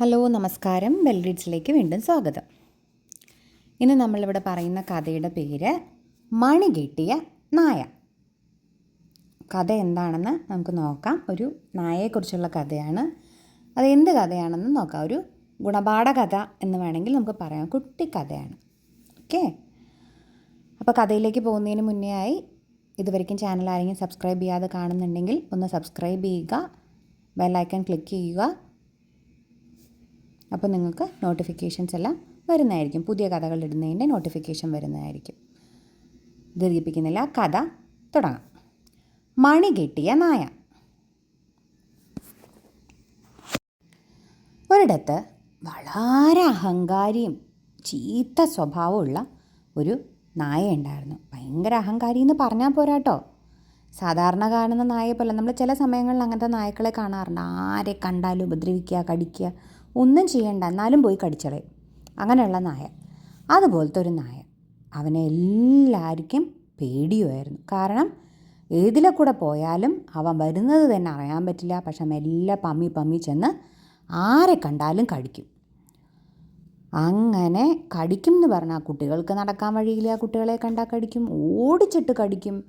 Hello നമസ്കാരം. ബെൽറീഡ്സിലേക്ക് വീണ്ടും സ്വാഗതം. ഇന്ന് നമ്മളിവിടെ പറയുന്ന കഥയുടെ പേര് മണി കിട്ടിയ നായ. കഥ എന്താണെന്ന് നമുക്ക് നോക്കാം. ഒരു നായയെക്കുറിച്ചുള്ള കഥയാണ്. അത് എന്ത് കഥയാണെന്ന് നോക്കാം. ഒരു ഗുണപാഠ കഥ എന്ന് വേണമെങ്കിൽ നമുക്ക് പറയാം. കുട്ടി കഥയാണ്. ഓക്കെ? അപ്പോൾ കഥയിലേക്ക് പോകുന്നതിന് മുന്നേ ആയി ഇതുവരെയ്ക്കും ചാനൽ ആരെങ്കിലും സബ്സ്ക്രൈബ് ചെയ്യാതെ കാണുന്നുണ്ടെങ്കിൽ ഒന്ന് സബ്സ്ക്രൈബ് ചെയ്യുക. ബെല്ലൈക്കൺ ക്ലിക്ക് ചെയ്യുക. അപ്പോൾ നിങ്ങൾക്ക് നോട്ടിഫിക്കേഷൻസ് എല്ലാം വരുന്നതായിരിക്കും. പുതിയ കഥകൾ ഇടുന്നതിന്റെ നോട്ടിഫിക്കേഷൻ വരുന്നതായിരിക്കും. ദീർഘിപ്പിക്കുന്നില്ല കഥ തുടങ്ങാം. മണി കെട്ടിയ നായ. ഒരിടത്ത് വളരെ അഹങ്കാരിയും ചീത്ത സ്വഭാവമുള്ള ഒരു നായ ഉണ്ടായിരുന്നു. ഭയങ്കര അഹങ്കാരി എന്ന് പറഞ്ഞാൽ പോരാട്ടോ. സാധാരണ കാണുന്ന നായയെ പോലെ നമ്മൾ ചില സമയങ്ങളിൽ അങ്ങനത്തെ നായ്ക്കളെ കാണാറുണ്ട്. ആരെ കണ്ടാലും ഉപദ്രവിക്കുക കടിക്കുക ഒന്നും ചെയ്യണ്ട എന്നാലും പോയി കടിച്ചളയും അങ്ങനെയുള്ള നായ. അതുപോലത്തെ ഒരു നായ. അവനെ എല്ലാവർക്കും പേടിയുമായിരുന്നു. കാരണം ഏതിലെ കൂടെ പോയാലും അവൻ വരുന്നത് തന്നെ അറിയാൻ പറ്റില്ല. പക്ഷെ മെല്ലെ പമ്മി പമ്മി ചെന്ന് ആരെ കണ്ടാലും കടിക്കും. അങ്ങനെ കടിക്കും എന്ന് പറഞ്ഞാൽ കുട്ടികൾക്ക് നടക്കാൻ വഴിയില്ല. കുട്ടികളെ കണ്ടാൽ കടിക്കും. ഓടിച്ചിട്ട് കടിക്കും.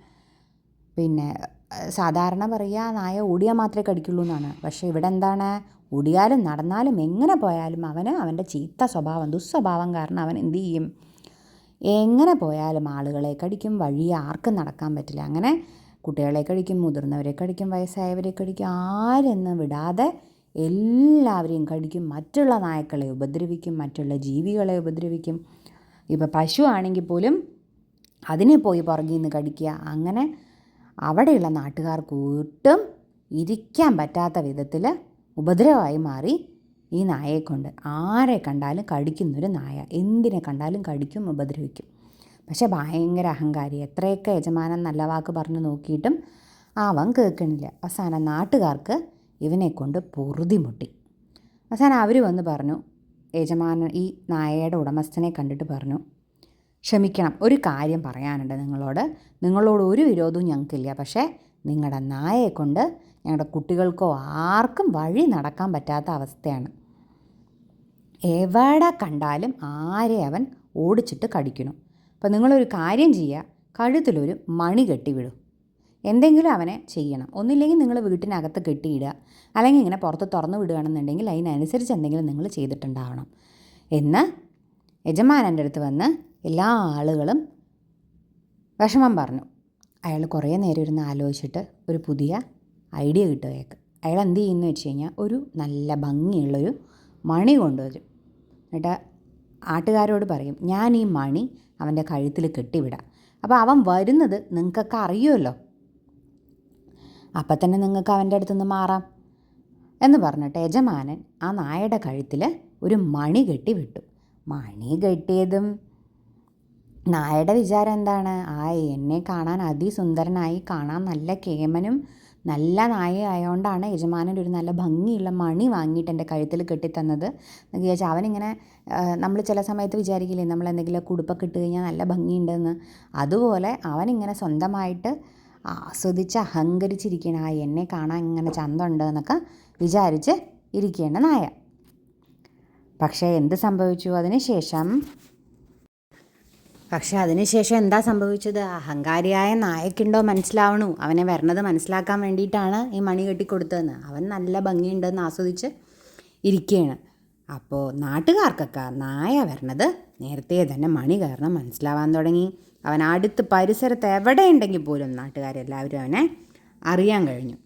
പിന്നെ സാധാരണ പറയുക നായ ഓടിയാൽ മാത്രമേ കടിക്കുള്ളൂ എന്നാണ്. പക്ഷേ ഇവിടെ എന്താണ്? ഓടിയാലും നടന്നാലും എങ്ങനെ പോയാലും അവന് അവന്റെ ചീത്ത സ്വഭാവം ദുസ്വഭാവം കാരണം അവൻ എന്ത് ചെയ്യും? എങ്ങനെ പോയാലും ആളുകളെ കടിക്കും വഴി ആർക്കും നടക്കാൻ പറ്റില്ല. അങ്ങനെ കുട്ടികളെ കടിക്കും മുതിർന്നവരെ കടിക്കും വയസ്സായവരെ കടിക്കും ആരെന്ന് വിടാതെ എല്ലാവരെയും കടിക്കും മറ്റുള്ള നായ്ക്കളെ ഉപദ്രവിക്കും മറ്റുള്ള ജീവികളെ ഉപദ്രവിക്കും. ഇപ്പോൾ പശു ആണെങ്കിൽ പോലും അതിനെ പോയി പുറകിൽ നിന്ന് കടിക്കുക. അങ്ങനെ അവിടെയുള്ള നാട്ടുകാർക്ക് ഒട്ടും ഇരിക്കാൻ പറ്റാത്ത വിധത്തിൽ ഉപദ്രവമായി മാറി ഈ നായയെക്കൊണ്ട് ആരെ കണ്ടാലും കടിക്കുന്നൊരു നായ. എന്തിനെ കണ്ടാലും കടിക്കും ഉപദ്രവിക്കും. പക്ഷെ ഭയങ്കര അഹങ്കാരി. എത്രയൊക്കെ യജമാനൻ നല്ല വാക്ക് പറഞ്ഞു നോക്കിയിട്ടും അവൻ കേൾക്കണില്ല. അവസാനം നാട്ടുകാർക്ക് ഇവനെക്കൊണ്ട് പൊറുതി മുട്ടി. അവസാനം അവർ വന്ന് പറഞ്ഞു യജമാനൻ ഈ നായയുടെ ഉടമസ്ഥനെ കണ്ടിട്ട് പറഞ്ഞു ക്ഷമിക്കണം ഒരു കാര്യം പറയാനുണ്ട് നിങ്ങളോട്. നിങ്ങളോട് ഒരു വിരോധവും ഞങ്ങൾക്കില്ല. പക്ഷേ നിങ്ങളുടെ നായയെ കൊണ്ട് ഞങ്ങളുടെ കുട്ടികൾക്കോ ആർക്കും വഴി നടക്കാൻ പറ്റാത്ത അവസ്ഥയാണ്. എവിടെ കണ്ടാലും ആരെ അവൻ ഓടിച്ചിട്ട് കടിക്കണം അപ്പം നിങ്ങളൊരു കാര്യം ചെയ്യുക കഴുത്തിലൊരു മണി കെട്ടിവിടും. എന്തെങ്കിലും അവനെ ചെയ്യണം. ഒന്നില്ലെങ്കിൽ നിങ്ങൾ വീട്ടിനകത്ത് കെട്ടിയിടുക. അല്ലെങ്കിൽ ഇങ്ങനെ പുറത്ത് തുറന്നു വിടുകയാണെന്നുണ്ടെങ്കിൽ അതിനനുസരിച്ച് എന്തെങ്കിലും നിങ്ങൾ ചെയ്തിട്ടുണ്ടാവണം. എന്ന് യജമാനന്റെ അടുത്ത് വന്ന് എല്ലാ ആളുകളും വിഷമം പറഞ്ഞു. അയാൾ കുറേ നേരം ഇരുന്ന് ആലോചിച്ചിട്ട് ഒരു പുതിയ ഐഡിയ കിട്ടും അയാൾക്ക്. അയാൾ എന്ത് ചെയ്യുന്നു വെച്ച് കഴിഞ്ഞാൽ ഒരു നല്ല ഭംഗിയുള്ളൊരു മണി കൊണ്ടുവരും. എന്നിട്ട് ആട്ടുകാരോട് പറയും ഞാൻ ഈ മണി അവന്റെ കഴുത്തിൽ കെട്ടിവിടാം. അപ്പോൾ അവൻ വരുന്നത് നിങ്ങൾക്കൊക്കെ അറിയുമല്ലോ. അപ്പം തന്നെ നിങ്ങൾക്ക് അവന്റെ അടുത്ത് നിന്ന് മാറാം. എന്ന് പറഞ്ഞിട്ട് യജമാനൻ ആ നായയുടെ കഴുത്തിൽ ഒരു മണി കെട്ടി വിട്ടു മണി കെട്ടിയതും നായയുടെ വിചാരം എന്താണ്? ആ എന്നെ കാണാൻ അതിസുന്ദരനായി കാണാൻ നല്ല കേമനും നല്ല നായ ആയതുകൊണ്ടാണ് യജമാനൻ ഒരു നല്ല ഭംഗിയുള്ള മണി വാങ്ങിയിട്ട് എന്റെ കഴുത്തിൽ കെട്ടിത്തന്നത്. എന്ന് ചോദിച്ചാൽ അവനിങ്ങനെ നമ്മൾ ചില സമയത്ത് വിചാരിക്കില്ലേ നമ്മൾ എന്തെങ്കിലും കുടുപ്പൊക്കെ ഇട്ട് കഴിഞ്ഞാൽ നല്ല ഭംഗിയുണ്ടെന്ന്. അതുപോലെ അവനിങ്ങനെ സ്വന്തമായിട്ട് ആസ്വദിച്ച് അഹങ്കരിച്ചിരിക്കണം ആ എന്നെ കാണാൻ ഇങ്ങനെ ചന്തമുണ്ട് എന്നൊക്കെ വിചാരിച്ച് ഇരിക്കേണ്ട നായ. പക്ഷേ എന്ത് സംഭവിച്ചു? അതിന് ശേഷം പക്ഷെ അതിനുശേഷം എന്താ സംഭവിച്ചത്? അഹങ്കാരിയായ നായക്കുണ്ടോ മനസ്സിലാവണു. അവനെ വരണത് മനസ്സിലാക്കാൻ വേണ്ടിയിട്ടാണ് ഈ മണി കെട്ടിക്കൊടുത്തതെന്ന്. അവൻ നല്ല ഭംഗിയുണ്ടെന്ന് ആസ്വദിച്ച് ഇരിക്കുകയാണ് അപ്പോൾ നാട്ടുകാർക്കൊക്കെ നായ വരണത് നേരത്തെ തന്നെ മണി കാരണം മനസ്സിലാവാൻ തുടങ്ങി. അവൻ അടുത്ത് പരിസരത്ത് എവിടെ ഉണ്ടെങ്കിൽ പോലും നാട്ടുകാരെല്ലാവരും അവനെ അറിയാൻ കഴിഞ്ഞു.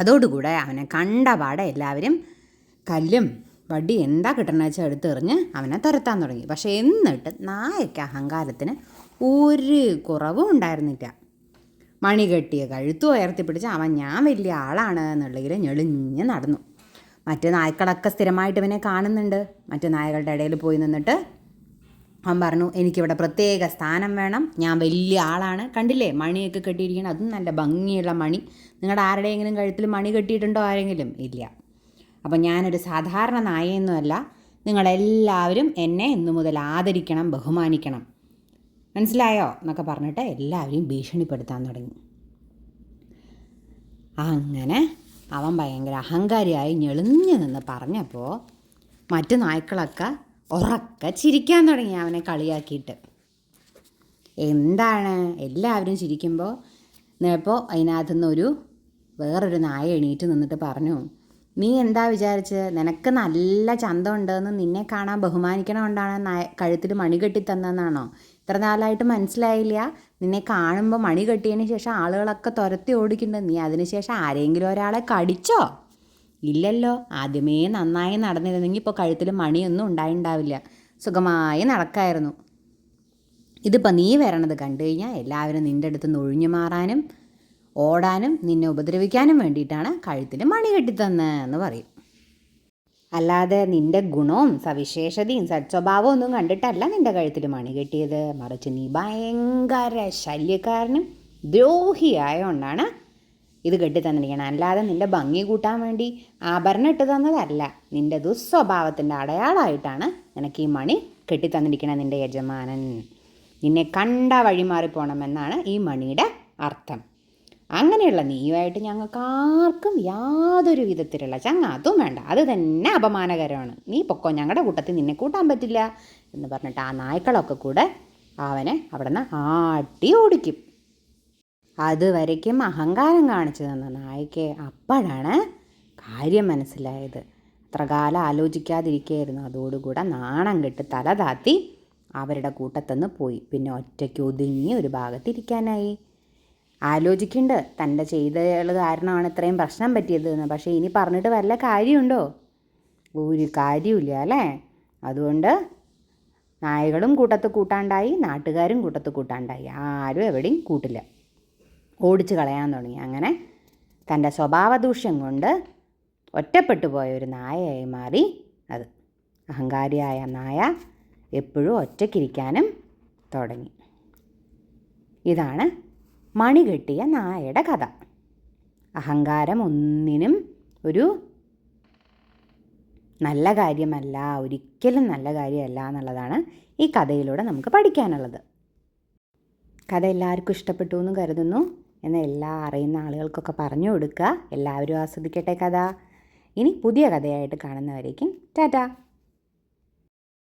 അതോടുകൂടെ അവനെ കണ്ട പാടെ എല്ലാവരും കല്ലും വടി എന്താ കിട്ടണമെന്ന് വെച്ചാൽ എടുത്തെറിഞ്ഞ് അവനെ തരത്താൻ തുടങ്ങി. പക്ഷേ എന്നിട്ട് നായയ്ക്ക് അഹങ്കാരത്തിന് ഒരു കുറവും ഉണ്ടായിരുന്നില്ല. മണി കെട്ടിയ കഴുത്തു ഉയർത്തിപ്പിടിച്ച് അവൻ ഞാൻ വലിയ ആളാണ് എന്നുള്ളതിൽ ഞെളിഞ്ഞ് നടന്നു. മറ്റു നായ്ക്കളൊക്കെ സ്ഥിരമായിട്ട് ഇവനെ കാണുന്നുണ്ട്. മറ്റു നായകളുടെ ഇടയിൽ പോയി നിന്നിട്ട് അവൻ പറഞ്ഞു എനിക്കിവിടെ പ്രത്യേക സ്ഥാനം വേണം. ഞാൻ വലിയ ആളാണ്. കണ്ടില്ലേ? മണിയൊക്കെ കെട്ടിയിരിക്കണം അതും നല്ല ഭംഗിയുള്ള മണി. നിങ്ങളുടെ ആരുടെയെങ്കിലും കഴുത്തിൽ മണി കെട്ടിയിട്ടുണ്ടോ ആരെങ്കിലും? ഇല്ല. അപ്പോൾ ഞാനൊരു സാധാരണ നായയൊന്നുമല്ല. നിങ്ങളെല്ലാവരും എന്നെ ഇന്നു മുതൽ ആദരിക്കണം ബഹുമാനിക്കണം. മനസ്സിലായോ? എന്നൊക്കെ പറഞ്ഞിട്ട് എല്ലാവരെയും ഭീഷണിപ്പെടുത്താൻ തുടങ്ങി. അങ്ങനെ അവൻ ഭയങ്കര അഹങ്കാരിയായി ഞെളിഞ്ഞു നിന്ന് പറഞ്ഞപ്പോൾ മറ്റു നായ്ക്കളൊക്കെ ഉറക്കെ ചിരിക്കാൻ തുടങ്ങി അവനെ കളിയാക്കിയിട്ട്. എന്താണ്? എല്ലാവരും ചിരിക്കുമ്പോൾ ഇപ്പോൾ അതിനകത്തുനിന്നൊരു വേറൊരു നായ എണീറ്റ് നിന്നിട്ട് പറഞ്ഞു നീ എന്താ വിചാരിച്ച്? നിനക്ക് നല്ല ചന്തമുണ്ടെന്ന് നിന്നെ കാണാൻ ബഹുമാനിക്കണമുണ്ടാണ് കഴുത്തിൽ മണി കെട്ടി തന്നെന്നാണോ ഇത്ര നാളായിട്ട് മനസ്സിലായില്ല. നിന്നെ കാണുമ്പോൾ മണി കെട്ടിയതിന് ശേഷം ആളുകളൊക്കെ തുരത്തി ഓടിക്കുന്നുണ്ട്. നീ അതിനുശേഷം ആരെങ്കിലും ഒരാളെ കടിച്ചോ? ഇല്ലല്ലോ. ആദ്യമേ നന്നായി നടന്നിരുന്നെങ്കിൽ ഇപ്പോൾ കഴുത്തിൽ മണിയൊന്നും ഉണ്ടായിണ്ടാവില്ല. സുഖമായി നടക്കായിരുന്നു. ഇതിപ്പോൾ നീ വരണത് കണ്ടു കഴിഞ്ഞാൽ എല്ലാവരും നിന്റെ അടുത്ത് നിന്ന് ഒഴിഞ്ഞു മാറാനും ഓടാനും നിന്നെ ഉപദ്രവിക്കാനും വേണ്ടിയിട്ടാണ് കഴുത്തിൽ മണി കെട്ടിത്തന്നെന്ന് പറയും. അല്ലാതെ നിന്റെ ഗുണവും സവിശേഷതയും സത്സ്വഭാവവും ഒന്നും കണ്ടിട്ടല്ല നിന്റെ കഴുത്തിൽ മണി കെട്ടിയത്. മറിച്ച് നീ ഭയങ്കര ശല്യക്കാരനും ദ്രോഹിയായോണ്ടാണ് ഇത് കെട്ടി തന്നിരിക്കണം അല്ലാതെ നിന്റെ ഭംഗി കൂട്ടാൻ വേണ്ടി ആഭരണം ഇട്ട് തന്നതല്ല. നിന്റെ ദുസ്വഭാവത്തിന്റെ അടയാളമായിട്ടാണ് നിനക്ക് ഈ മണി കെട്ടി തന്നിരിക്കണം നിന്റെ യജമാനൻ. നിന്നെ കണ്ട വഴി മാറിപ്പോണമെന്നാണ് ഈ മണിയുടെ അർത്ഥം. അങ്ങനെയുള്ള നീയുമായിട്ട് ഞങ്ങൾക്ക് ആർക്കും യാതൊരു വിധത്തിലുള്ള ചങ്ങ അതും വേണ്ട. അത് തന്നെ അപമാനകരമാണ്. നീ പൊക്കോ ഞങ്ങളുടെ കൂട്ടത്തിൽ നിന്നെ കൂട്ടാൻ പറ്റില്ല എന്ന് പറഞ്ഞിട്ട് ആ നായ്ക്കളൊക്കെ കൂടെ അവനെ അവിടെ നിന്ന് ആട്ടി ഓടിക്കും. അതുവരയ്ക്കും അഹങ്കാരം കാണിച്ചു തന്ന നായ്ക്ക് അപ്പോഴാണ് കാര്യം മനസ്സിലായത്. അത്ര കാലം ആലോചിക്കാതിരിക്കുകയായിരുന്നു. അതോടുകൂടെ നാണം കെട്ട് തല താത്തി അവരുടെ കൂട്ടത്തുനിന്ന് പോയി. പിന്നെ ഒറ്റയ്ക്ക് ഒതുങ്ങി ഒരു ഭാഗത്തിരിക്കാനായി. ആലോചിക്കുന്നുണ്ട് തന്റെ ചെയ്തയാൾ കാരണമാണ് ഇത്രയും പ്രശ്നം പറ്റിയത് എന്ന് പക്ഷേ ഇനി പറഞ്ഞിട്ട് വല്ല കാര്യമുണ്ടോ? ഒരു കാര്യമില്ല അല്ലേ? അതുകൊണ്ട് നായകളും കൂട്ടത്ത് കൂട്ടാണ്ടായി നാട്ടുകാരും കൂട്ടത്ത് കൂട്ടാണ്ടായി. ആരും എവിടെയും കൂട്ടില്ല. ഓടിച്ച് കളയാൻ തുടങ്ങി. അങ്ങനെ തന്റെ സ്വഭാവദൂഷ്യം കൊണ്ട് ഒറ്റപ്പെട്ടു പോയ ഒരു നായയായി മാറി അത്. അഹങ്കാരിയായ നായ എപ്പോഴും ഒറ്റയ്ക്കിരിക്കാനും തുടങ്ങി. ഇതാണ് മണി കെട്ടിയ നായയുടെ കഥ. അഹങ്കാരം ഒന്നിനും ഒരു നല്ല കാര്യമല്ല ഒരിക്കലും നല്ല കാര്യമല്ല എന്നുള്ളതാണ് ഈ കഥയിലൂടെ നമുക്ക് പഠിക്കാനുള്ളത്. കഥ എല്ലാവർക്കും ഇഷ്ടപ്പെട്ടു എന്ന് കരുതുന്നു. എന്ന് എല്ലാ അറിയുന്ന ആളുകൾക്കൊക്കെ പറഞ്ഞു കൊടുക്കുക. എല്ലാവരും ആസ്വദിക്കട്ടെ കഥ. ഇനി പുതിയ കഥയായിട്ട് കാണുന്നവരേക്കും ടാറ്റ.